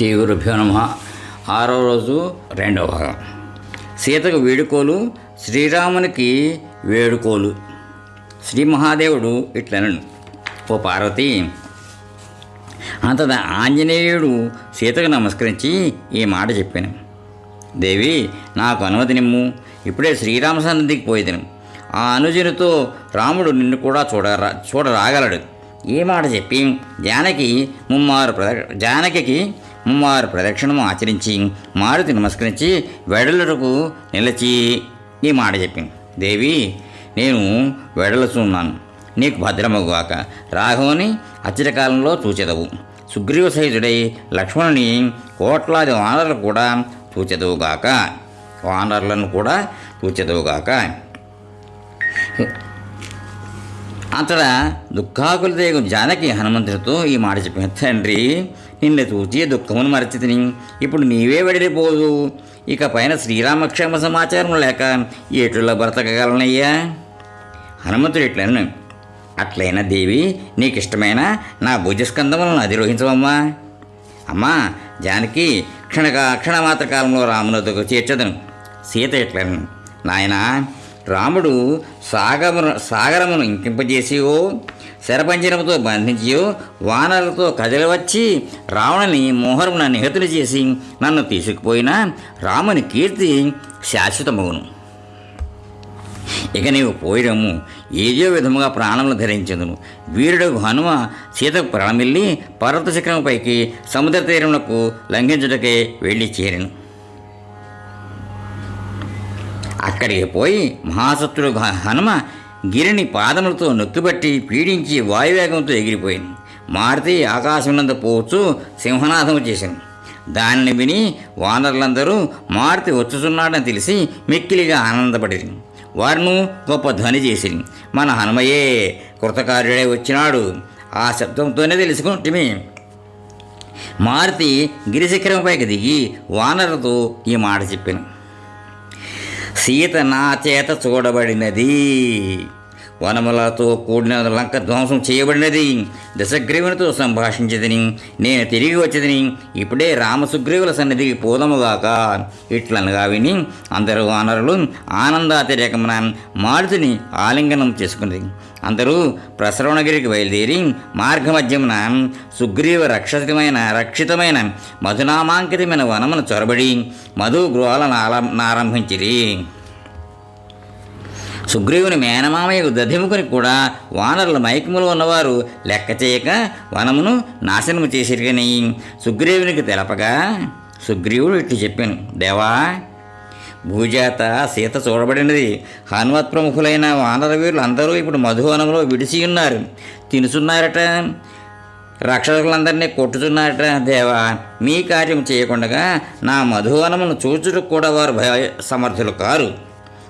శ్రీ గురుభ్యో నమ. ఆరో రోజు రెండవ భాగం. సీతకు వేడుకోలు శ్రీరామునికి వేడుకోలు. శ్రీ మహాదేవుడు ఇట్లనను. ఓ పార్వతి అంతట ఆంజనేయుడు సీతకు నమస్కరించి ఈ మాట చెప్పాను. దేవి నాకు అనుమతి నిమ్ము. ఇప్పుడే శ్రీరామ సన్నిధికి పోయిదను. ఆ అనుజునితో రాముడు నిన్ను కూడా చూడరా చూడరాగలడు. ఈ మాట చెప్పి జానకి ముమ్మారు ప్రద జానకి వారు ప్రదక్షిణము ఆచరించి మారుతి నమస్కరించి వెడలకు నిలిచి ఈ మాట చెప్పింది దేవి నేను వెడలుచున్నాను. నీకు భద్రమగుగాక. రాఘవుని అచిరకాలంలో చూచెదవు. సుగ్రీవ సహితుడై లక్ష్మణుని కోట్లాది వానరులు కూడా చూచెదవుగాక. వానరులను కూడా చూచెదవుగాక. అంతటా దుఃఖాకులదేగు జానకి హనుమంతుడితో ఈ మాట చెప్పిన తండ్రి నిన్ను చూచి దుఃఖమును మరచితిని. ఇప్పుడు నీవే విడిపోదు ఇక పైన శ్రీరామక్షేమ సమాచారం లేక ఏటుల్లో బ్రతకగలనయ్యా హనుమంతుడు ఇట్లను అట్లైనా దేవి నీకిష్టమైన నా భుజస్కందములను అధిరోహించవమ్మా. అమ్మా జానకి క్షణకా క్షణమాత్ర కాలంలో రామునతో చేర్చదను. సీత ఎట్లను నాయన రాముడు సాగమును సాగరమును ఇంకింపజేసియో శరపంజనముతో బంధించియో వానలతో కదిలి వచ్చి రావణుని మోహరమున నిహతులు చేసి నన్ను తీసుకుపోయినా రాముని కీర్తి శాశ్వతమగును. ఇక నీవు పోయడము ఏదో విధముగా ప్రాణములు ధరించదును. వీరుడు హనుమ సీతకు ప్రాణమిల్లి పర్వత శిఖరంపైకి సముద్ర తీరములకు లంఘించుటకే వెళ్ళి చేరిను. అక్కడికి పోయి మహాసత్రుడు హనుమ గిరిని పాదములతో నొక్కిబట్టి పీడించి వాయువేగంతో ఎగిరిపోయింది. మారుతి ఆకాశమునందు పోవచ్చు సింహనాథము చేశాను దానిని విని వానరులందరూ మారుతి వచ్చుచున్నాడని తెలిసి మిక్కిలిగా ఆనందపడిరి. వారును గొప్ప ధ్వని చేసిరి. మన హనుమయే కృతకార్యుడే వచ్చినాడు. ఆ శబ్దంతోనే తెలుసుకుంటుమి. మారుతి గిరిశిఖరంపైకి దిగి వానరులతో ఈ మాట చెప్పాను. సీత నా చేత చూడబడినది. వనములతో కూడిన లంక ధ్వంసం చేయబడినది. దశగ్రీవునితో సంభాషించదని నేను తిరిగి వచ్చేదని ఇప్పుడే రామసుగ్రీవుల సన్నిధికి పోదముగాక. ఇట్లనగా విని అందరూ వానరులు ఆనందాతిరేకమున మారుతిని ఆలింగనం చేసుకున్నది. అందరూ ప్రసరవణగిరికి బయలుదేరి మార్గమధ్యమున సుగ్రీవ రక్షితమైన రక్షితమైన మధునామాంకితమైన వనమును చొరబడి మధు గృహాలను ఆలం- ఆరంభించిరి. సుగ్రీవుని మేనమామయ్యకు దధిముకుని కూడా వానరుల మైకములు ఉన్నవారు లెక్క చేయక వనమును నాశనము చేసిరి కానీ సుగ్రీవునికి తెలపగా సుగ్రీవుడు ఇట్లు చెప్పాను. దేవా భూజాత సీత చూడబడినది. హనుమత్ ప్రముఖులైన వానర వీరులు అందరూ ఇప్పుడు మధువనంలో విడిసి ఉన్నారు. తినుచున్నారట. రక్షకులందరినీ కొట్టుచున్నారట. దేవా మీ కార్యం చేయకుండా నా మధువనమును చూచుటకు కూడా వారు భయ సమర్థులు కారు.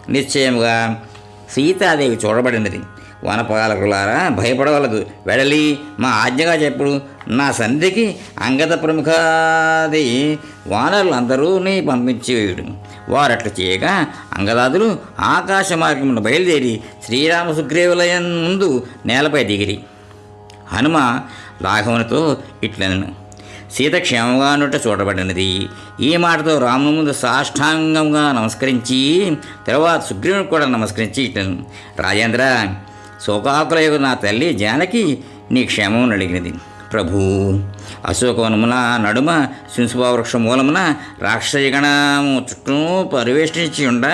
నిశ్చయముగా సీతాదేవి చూడబడినది. వనపాలకులారా భయపడవలదు. వెడలి మా ఆజ్ఞగా చెప్పుడు నా సంధికి అంగద ప్రముఖాది వానరులు అందరూని పంపించేయుడు వారట్లు చేయగా అంగదాదులు ఆకాశ మార్గమును బయలుదేరి శ్రీరామ సుగ్రీవులయం ముందు నేలపై దిగిరి. హనుమ లాఘవనితో ఇట్లనను. సీత క్షేమంగా నుంట చూడబడినది. ఈ మాటతో రాముని ముందు సాష్టాంగంగా నమస్కరించి తర్వాత సుగ్రీవుని కూడా నమస్కరించి ఇట్లను. రాజేంద్ర శోకాకుల నా తల్లి జానకి నీ క్షేమం అడిగినది. ప్రభు. అశోకవనమున నడుమ శింసుభావృక్ష మూలమున రాక్షసగణము చుట్టూ పరివేష్టించి ఉండ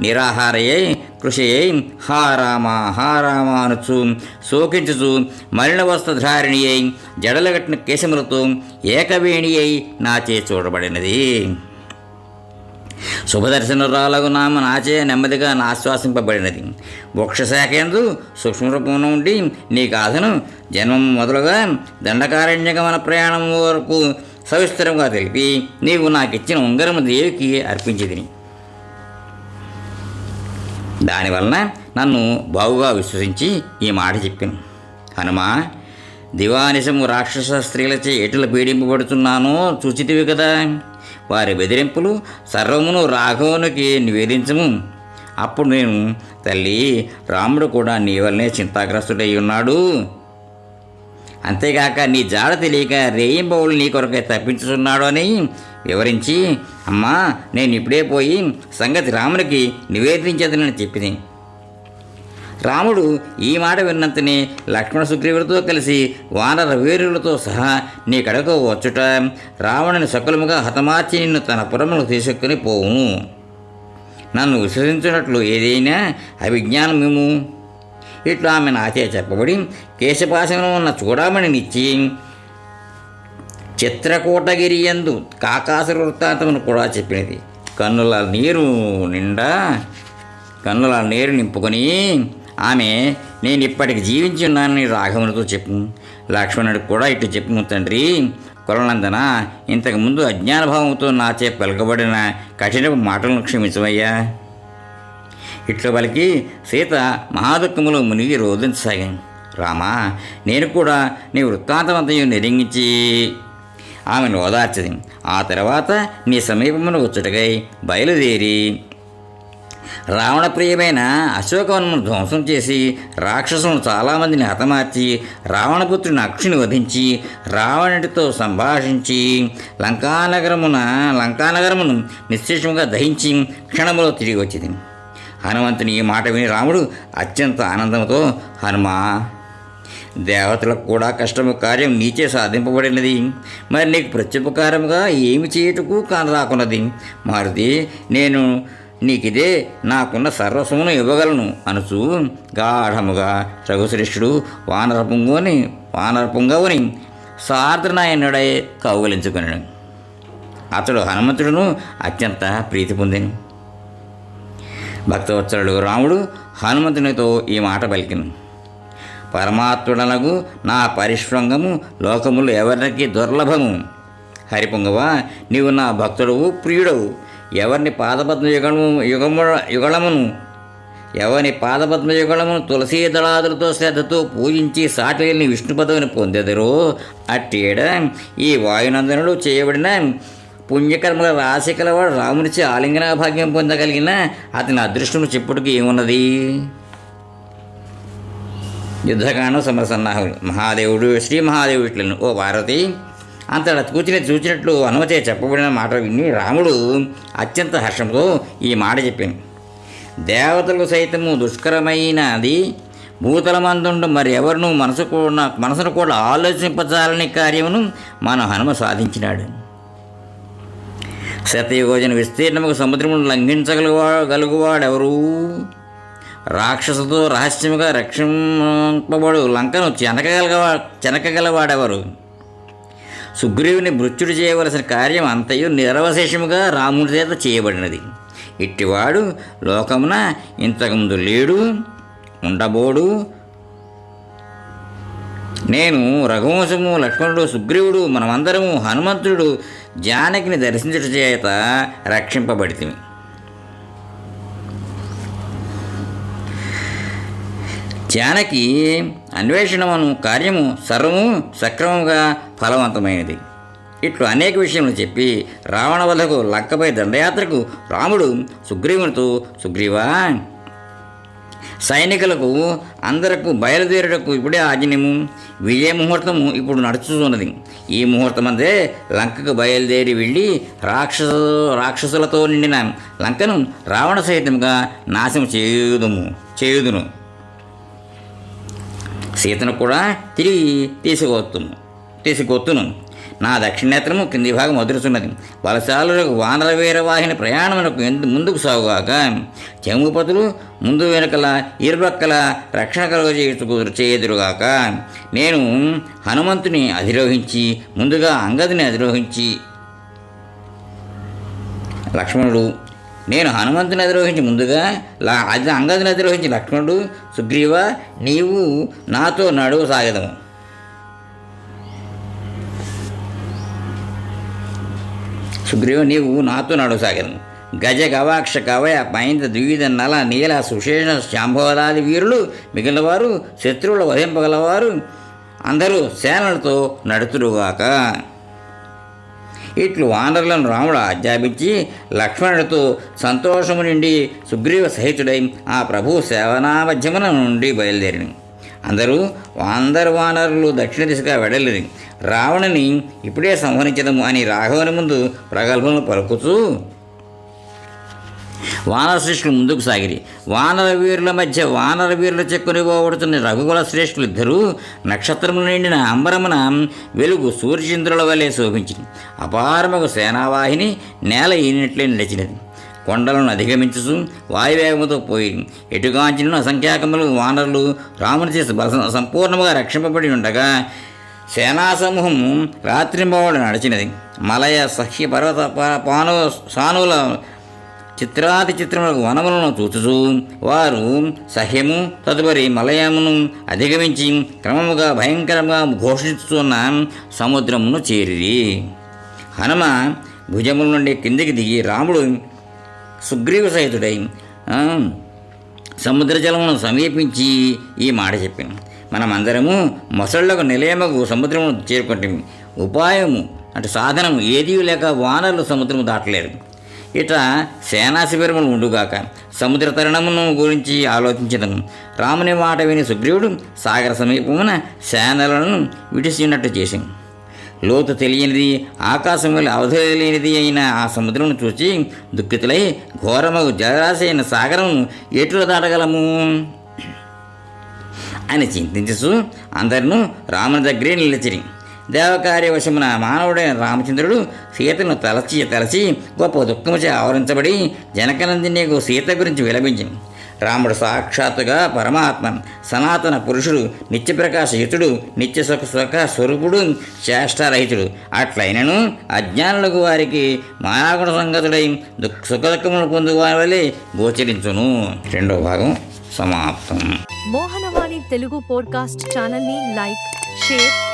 నిరాహారయ్యై కృషి అయి హా రామ హా రామ అనుచు శోకించుచు మలినవస్త్రధారిణి అయి జడలగట్టిన కేశములతో ఏకవేణి అయి నాచే చూడబడినది. శుభదర్శనురాలకు నామ నాచే నెమ్మదిగా ఆశ్వాసింపబడినది వృక్షశాఖయందు సూక్ష్మరూపం ఉండి నీ గాథను జన్మం మొదలుగా దండకారణ్యగమన ప్రయాణం వరకు సవిస్తరంగా తెలిపి నీవు నాకిచ్చిన ఉంగరము దేవికి అర్పించిదిని దానివలన నన్ను బావుగా విశ్వసించి ఈ మాట చెప్పాను. హనుమా దివానిశము రాక్షస స్త్రీలచే ఎటుల పీడింపబడుతున్నానో చూచితివి కదా? వారి బెదిరింపులు సర్వమును రాఘవునికి నివేదించము. అప్పుడు నేను తల్లి రాముడు కూడా నీ వల్లనే చింతాగ్రస్తుడై ఉన్నాడు. అంతేగాక నీ జాడ తెలియక రేయింబవులు నీ కొరకే తప్పించుతున్నాడు అని వివరించి అమ్మా నేను ఇప్పుడే పోయి సంగతి రామునికి నివేదించదనని చెప్పింది రాముడు ఈ మాట విన్నంతనే లక్ష్మణ సుగ్రీవుడితో కలిసి వానర వీరులతో సహా నీ కడకు వచ్చుట. రావణుని సకులముగా హతమార్చి నిన్ను తన పురములకు తీసుకుని పోవును నన్ను విశ్వసించినట్లు ఏదైనా అవిజ్ఞానం మేము ఇట్లా ఆమె నాచే చెప్పబడి కేశపాశంలో ఉన్న చూడమణినిచ్చి చిత్రకూటగిరి యందు కాకాసుర వృత్తాంతమును కూడా చెప్పినది. కన్నుల నీరు నిండా కన్నుల నీరు నింపుకొని ఆమె నేను ఇప్పటికి జీవించున్నానని రాఘవునితో చెప్పు. లక్ష్మణుడికి కూడా ఇటు చెప్పు తండ్రి. కొలనందన ఇంతకుముందు అజ్ఞానభావంతో నాచే పలకబడిన కఠిన మాటలను క్షమించవయ్యా. ఇట్ల పలికి సీత మహాదుఃఖములో మునిగి రోధించసాగాను. రామా నేను కూడా నీ వృత్తాంతమంతయు నిరింగించి ఆమెను ఓదార్చది ఆ తర్వాత నీ సమీపమును వచ్చుటకై బయలుదేరి రావణ ప్రియమైన అశోకవనమును ధ్వంసం చేసి రాక్షసులను చాలామందిని హతమార్చి రావణపుత్రుని అక్షుని వధించి రావణుడితో సంభాషించి లంకానగరమున లంకానగరమును నిశ్శేషముగా దహించి క్షణములో తిరిగి వచ్చింది. హనుమంతుని ఈ మాట విని రాముడు అత్యంత ఆనందంతో హనుమా దేవతలకు కూడా కష్టము కార్యం నీచే సాధింపబడినది. మరి నీకు ప్రత్యుపకారముగా ఏమి చేయుటకు కానరాకున్నది? మారుతి నేను నీకిదే నాకున్న సర్వస్వమును ఇవ్వగలను అనుచు. గాఢముగా రఘుశ్రేష్ఠుడు వానర వానరపుంగవుని వానర పుంగవుని సార్ద్రనాయనుడై కౌగలించుకున్నాడు అతడు హనుమంతుడును అత్యంత ప్రీతి పొందిను. భక్తవత్సరుడు రాముడు హనుమంతునితో ఈ మాట పలికిను. పరమాత్ముడనగు నా పరిశ్రంగము లోకములు ఎవరికి దుర్లభము. హరిపుంగవ నీవు నా భక్తుడవు ప్రియుడవు. ఎవరిని పాదపద్మ యుగము యుగము యుగళమును ఎవరి పాదపద్మ యుగళమును తులసీ దళాదులతో శ్రద్ధతో పూజించి సాటిని విష్ణు పదవిని పొందెదరో అట్టేడ ఈ వాయునందనుడు చేయబడిన పుణ్యకర్మల రాశి కలవాడు రామునిచి ఆలింగన భాగ్యం పొందగలిగిన అతని అదృష్టము చెప్పుడుకి ఏమున్నది? యుద్ధకాండం సమరసన్నాహులు. మహాదేవుడు శ్రీ మహాదేవుట్లను ఓ భారతి అంతటా కూర్చుని చూచినట్లు అనుమతే చెప్పబడిన మాట విని రాముడు అత్యంత హర్షంతో ఈ మాట చెప్పాను. దేవతలకు సైతము దుష్కరమైనది భూతలమందుండు మరి ఎవరిను మనసు కూడా మనసును కూడా ఆలోచింపజాలని కార్యమును మన హనుమ సాధించినాడు. శతయోజన విస్తీర్ణముకు సముద్రమును లంఘించగలుగువా గలుగువాడెవరు రాక్షసుతో రహస్యముగా రక్షింపబడు లంకను చెనకగలగ చెనకగలవాడెవరు? సుగ్రీవుని మృత్యుడు చేయవలసిన కార్యం అంతయు నిరవశేషముగా రాముడి చేత చేయబడినది. ఇట్టివాడు లోకమున ఇంతకుముందు లేడు ఉండబోడు. నేను రఘువంశము లక్ష్మణుడు సుగ్రీవుడు మనమందరము హనుమంతుడు జానకిని దర్శించుట చేత రక్షింపబడితిమి. జానకి అన్వేషణమును కార్యము సర్వము సక్రమముగా ఫలవంతమైనది. ఇట్లు అనేక విషయములు చెప్పి రావణ వధకు లంకపై దండయాత్రకు రాముడు సుగ్రీవునితో సుగ్రీవా సైనికులకు అందరకు బయలుదేరుటకు ఇప్పుడే ఆజ్ఞము. విజయ ముహూర్తము ఇప్పుడు నడుచుతున్నది ఈ ముహూర్తమందే లంకకు బయలుదేరి వెళ్ళి రాక్షసు రాక్షసులతో నిండిన లంకను రావణ సహితంగా నాశనం చేయుదుము చేయుదును. సీతను కూడా తిరిగి తీసుకొత్తును తీసుకొత్తును నా దక్షిణేత్రము కింది భాగం వదులుతున్నది బలశాలులకు వానర వీరవాహిన ప్రయాణమునకు ఎందు ముందుకు సాగుగాక చెముపతులు ముందు వెనుకల ఇరుపక్కల రక్షణ కలుగజేయుటకు చేయుదురుగాక నేను హనుమంతుని అధిరోహించి ముందుగా అంగదిని అధిరోహించి. లక్ష్మణుడు నేను హనుమంతుని అధిరోహించి ముందుగా లా అది అంగదుని అధిరోహించి లక్ష్మణుడు సుగ్రీవ నీవు నాతో నడువు సాగదము. సుగ్రీవ నీవు నాతో నడుసాగను గజ గవాక్ష కవయ పైంద ద్విధ నల నీల సుశేష శాంభవలాది వీరులు మిగిలినవారు శత్రువుల వధింపగలవారు అందరూ సేనలతో నడుతురుగాక. ఇట్లు వానరులను రాముడు ఆజ్ఞాపించి లక్ష్మణుడితో సంతోషము నుండి సుగ్రీవ సహితుడై ఆ ప్రభు సేవనామధ్యమున నుండి బయలుదేరిని. అందరూ అందరు వానరులు దక్షిణ దిశగా వెడలిరి. రావణుని ఇప్పుడే సంహరించదము అని రాఘవుని ముందు ప్రగల్భములు పలుకుతూ వానర శ్రేష్ఠులు ముందుకు సాగిరి. వానర వీరుల మధ్య వానర వీరుల చెక్కునిపోబడుతున్న రఘుకుల శ్రేష్ఠులు ఇద్దరూ నక్షత్రములు నిండిన అంబరమున వెలుగు సూర్యచంద్రుల వలె శోభించింది అపారమగు సేనావాహిని నేల ఈనట్లే నిలిచినది. కొండలను అధిగమించుచు వాయువేగముతో పోయి ఎటుగాంచిన అసంఖ్యాకములు వానరులు రాముని చేసి బల సంపూర్ణముగా రక్షింపబడి ఉండగా సేనాసమూహం రాత్రింబవడు నడిచినది. మలయ సహ్య పర్వత పాను సానువుల చిత్రాతి చిత్రములకు వనములను చూచుచూ వారు సహ్యము తదుపరి మలయమును అధిగమించి క్రమముగా భయంకరంగా ఘోషిస్తున్న సముద్రమును చేరిది హనుమ భుజముల నుండి కిందికి దిగి రాముడు సుగ్రీవ సహితుడై సముద్ర జలమును సమీపించి ఈ మాట చెప్పింది మనమందరము మొసళ్ళకు నిలయమగు సముద్రమును చేరుకుంటాం ఉపాయము అంటే సాధనము ఏదీ లేక వానరులు సముద్రము దాటలేరు ఇట సేనా శిబిరములు ఉండుగాక సముద్ర తరుణమును గురించి ఆలోచించదము రాముని మాట విని సుగ్రీవుడు సాగర సమీపమున సేనలను విడిసినట్టు చేశాం లోతు తెలియనిది ఆకాశం వల్ల అవధలేనిది అయిన ఆ సముద్రమును చూసి దుఃఖితులై ఘోరమగు జలరాశి అయిన సాగరమును ఎట్లు దాటగలము? అని చింతించు అందరినూ రాముని దగ్గరే నిలిచిరి. దేవకార్యవశమున మానవుడైన రామచంద్రుడు సీతను తలచి తలచి గొప్ప దుఃఖముచే ఆవరించబడి జనకనందినికు సీత గురించి విలపించింది రాముడు సాక్షాత్తుగా పరమాత్మ సనాతన పురుషుడు నిత్యప్రకాశయుతుడు నిత్య సుఖ సుఖ స్వరూపుడు చేష్టారహితుడు అట్లయినను అజ్ఞానులకు వారికి మాయాగుణ సంగతుడై దుఃఖ సుఖదుఖములు పొందువారి వలె గోచరించును. రెండో భాగం సమాప్తం. మోహనవాణి తెలుగు పోడ్కాస్ట్ ఛానల్ని లైక్ షేర్